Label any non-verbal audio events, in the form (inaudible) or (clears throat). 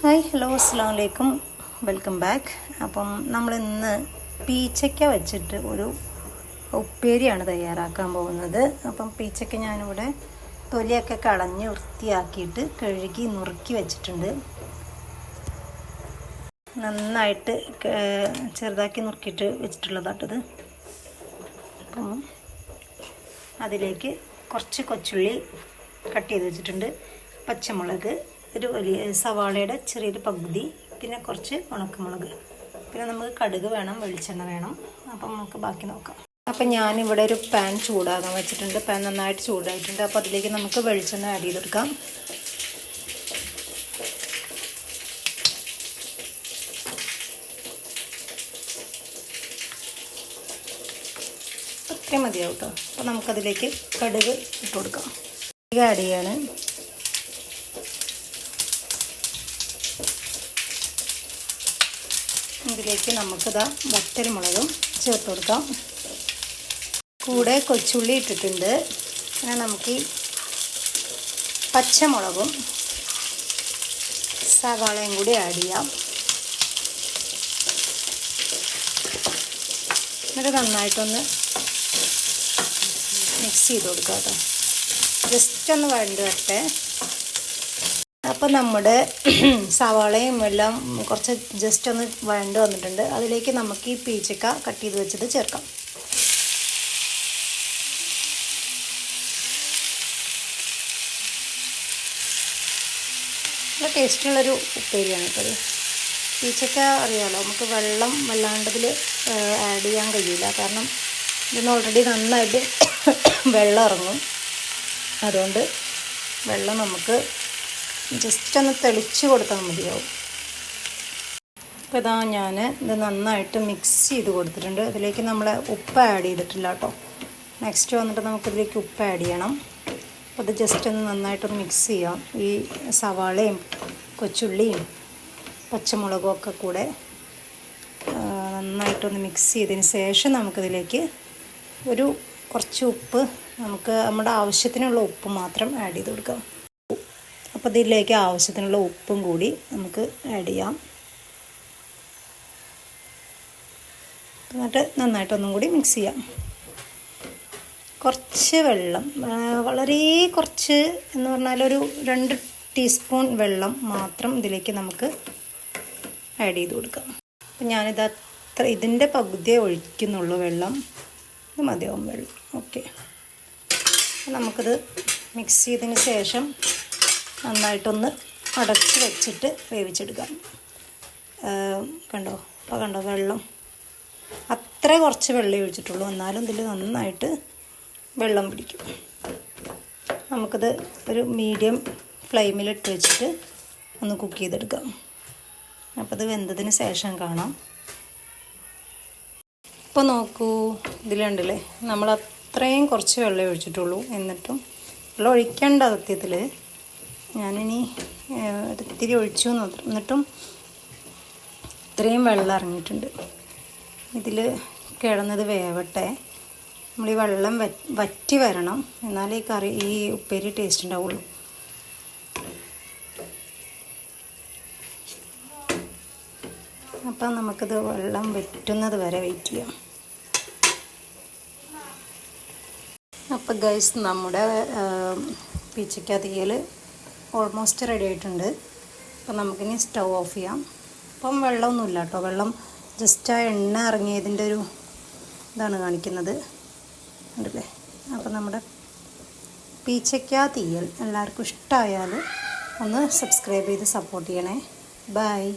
Hi hello അസ്സാം വലൈക്കും welcome back. അപ്പം നമ്മൾ ഇന്ന് പീച്ചയ്ക്ക വെച്ചിട്ട് ഒരു ഉപ്പേരിയാണ് തയ്യാറാക്കാൻ പോകുന്നത്. അപ്പം പീച്ചയ്ക്ക ഞാനിവിടെ തൊലിയൊക്കെ കളഞ്ഞ് വൃത്തിയാക്കിയിട്ട് കഴുകി നുറുക്കി വെച്ചിട്ടുണ്ട്. നന്നായിട്ട് ചെറുതാക്കി നുറുക്കിയിട്ട് വെച്ചിട്ടുള്ളതാട്ടത് അപ്പം അതിലേക്ക് കുറച്ച് കൊച്ചുള്ളി കട്ട് ചെയ്ത് വെച്ചിട്ടുണ്ട്. പച്ചമുളക് ഒരു വലിയ സവാളയുടെ ചെറിയൊരു പകുതി പിന്നെ കുറച്ച് ഉണക്കമുളക്. പിന്നെ നമുക്ക് കടുക് വേണം വെളിച്ചെണ്ണ വേണം. അപ്പം നമുക്ക് ബാക്കി നോക്കാം. അപ്പം ഞാനിവിടെ ഒരു പാൻ ചൂടാകാൻ വെച്ചിട്ടുണ്ട്. പാൻ നന്നായിട്ട് ചൂടായിട്ടുണ്ട്. അപ്പോൾ അതിലേക്ക് നമുക്ക് വെളിച്ചെണ്ണ ആഡ് ചെയ്തെടുക്കാം. അത്രയും മതിയാവും കേട്ടോ. അപ്പോൾ നമുക്കതിലേക്ക് കടുക് ഇട്ട് കൊടുക്കാം. കടുക് ആഡ് ചെയ്യാണ്. ഇതിലേക്ക് നമുക്കിതാ വറ്റൽമുളകും ചേർത്ത് കൊടുക്കാം. കൂടെ കൊച്ചുള്ളി ഇട്ടിട്ടുണ്ട്. പിന്നെ നമുക്ക് പച്ചമുളകും സവാളയും കൂടി ആഡ് ചെയ്യാം. എന്നിട്ട് നന്നായിട്ടൊന്ന് മിക്സ് ചെയ്ത് കൊടുക്കാം കേട്ടോ. ജസ്റ്റ് ഒന്ന് വഴണ്ട് വരട്ടെ. അപ്പോൾ നമ്മുടെ (clears throat) സവാളയും എല്ലാം കുറച്ച് ജസ്റ്റ് ഒന്ന് വഴണ്ട് വന്നിട്ടുണ്ട്. അതിലേക്ക് നമുക്ക് ഈ പീച്ചക്ക കട്ട് ചെയ്ത് വെച്ചത് ചേർക്കാം. നല്ല ടേസ്റ്റുള്ളൊരു ഉപ്പേരിയാണ് ഇപ്പോൾ പീച്ചക്ക അറിയാമല്ലോ നമുക്ക് വെള്ളം വല്ലാണ്ടതിൽ ആഡ് ചെയ്യാൻ കഴിയില്ല. കാരണം ഇതൊന്നും ഓൾറെഡി നന്നായിട്ട് (clears throat) വെള്ളം ഇറങ്ങും. അതുകൊണ്ട് വെള്ളം നമുക്ക് ജസ്റ്റ് ഒന്ന് തെളിച്ച് കൊടുത്താൽ മതിയാവും. അപ്പോൾ ഇതാ ഞാൻ ഇത് നന്നായിട്ട് മിക്സ് ചെയ്ത് കൊടുത്തിട്ടുണ്ട്. അതിലേക്ക് നമ്മൾ ഉപ്പ് ആഡ് ചെയ്തിട്ടില്ല കേട്ടോ നെക്സ്റ്റ് വന്നിട്ട് നമുക്കിതിലേക്ക് ഉപ്പ് ആഡ് ചെയ്യണം. അപ്പോൾ ഇത് ജസ്റ്റ് ഒന്ന് നന്നായിട്ടൊന്ന് മിക്സ് ചെയ്യാം. ഈ സവാളയും കൊച്ചുള്ളിയും പച്ചമുളകും ഒക്കെ കൂടെ നന്നായിട്ടൊന്ന് മിക്സ് ചെയ്തതിന് ശേഷം നമുക്കിതിലേക്ക് ഒരു കുറച്ച് ഉപ്പ് നമുക്ക് നമ്മുടെ ആവശ്യത്തിനുള്ള ഉപ്പ് മാത്രം ആഡ് ചെയ്ത് കൊടുക്കാം. അപ്പോൾ ഇതിലേക്ക് ആവശ്യത്തിനുള്ള ഉപ്പും കൂടി നമുക്ക് ആഡ് ചെയ്യാം. എന്നിട്ട് നന്നായിട്ടൊന്നും കൂടി മിക്സ് ചെയ്യാം. കുറച്ച് വെള്ളം വളരെ കുറച്ച് എന്ന് പറഞ്ഞാൽ ഒരു രണ്ട് ടീസ്പൂൺ വെള്ളം മാത്രം ഇതിലേക്ക് നമുക്ക് ആഡ് ചെയ്ത് കൊടുക്കാം. അപ്പം ഞാനിത് അത്ര ഇതിന്റെ പകുതിയെ ഒഴിക്കുന്നുള്ളൂ വെള്ളം. ഇത് മതിയാവും വെള്ളം. ഓക്കെ നമുക്കിത് മിക്സ് ചെയ്തതിന് ശേഷം നന്നായിട്ടൊന്ന് അടച്ച് വെച്ചിട്ട് വേവിച്ചെടുക്കാം. കണ്ടോ? അപ്പോൾ കണ്ടോ വെള്ളം? അത്ര കുറച്ച് വെള്ളം ഒഴിച്ചിട്ടുള്ളൂ. എന്നാലും ഇതിൽ നന്നായിട്ട് വെള്ളം പിടിക്കും. നമുക്കത് ഒരു മീഡിയം ഫ്ലെയിമിലിട്ട് വെച്ചിട്ട് ഒന്ന് കുക്ക് ചെയ്തെടുക്കാം. അപ്പോൾ ഇത് വെന്തതിന് ശേഷം കാണാം. ഇപ്പോൾ നോക്കൂ ഇതിലുണ്ടല്ലേ നമ്മൾ അത്രയും കുറച്ച് വെള്ളം ഒഴിച്ചിട്ടുള്ളൂ. എന്നിട്ടും വെള്ളം ഒഴിക്കേണ്ട സത്യത്തിൽ ഞാനിനി ഒത്തിരി ഒഴിച്ചു എന്ന് എന്നിട്ടും ഇത്രയും വെള്ളം ഇറങ്ങിയിട്ടുണ്ട്. ഇതിൽ കിടന്നത് വേവട്ടെ. നമ്മൾ ഈ വെള്ളം വറ്റ് വരണം. എന്നാലേ ഈ കറി ഈ ഉപ്പേരി ടേസ്റ്റ് ഉണ്ടാവുള്ളൂ. അപ്പം നമുക്കിത് വെള്ളം വറ്റുന്നത് വരെ വെയിറ്റ് ചെയ്യാം. അപ്പം ഗൈസ് നമ്മുടെ പീച്ചയ്ക്ക തീയൽ ഓൾമോസ്റ്റ് റെഡി ആയിട്ടുണ്ട്. അപ്പോൾ നമുക്കിനി സ്റ്റൗ ഓഫ് ചെയ്യാം. അപ്പം വെള്ളമൊന്നുമില്ല കേട്ടോ. വെള്ളം ജസ്റ്റ് ആ എണ്ണ ഇറങ്ങിയതിന്റെ ഒരു ഇതാണ് കാണിക്കുന്നത്. ഉണ്ടല്ലേ അപ്പം നമ്മുടെ പീച്ചയ്ക്ക തീയൽ. എല്ലാവർക്കും ഇഷ്ടമായാൽ ഒന്ന് സബ്സ്ക്രൈബ് ചെയ്ത് സപ്പോർട്ട് ചെയ്യണേ. ബൈ.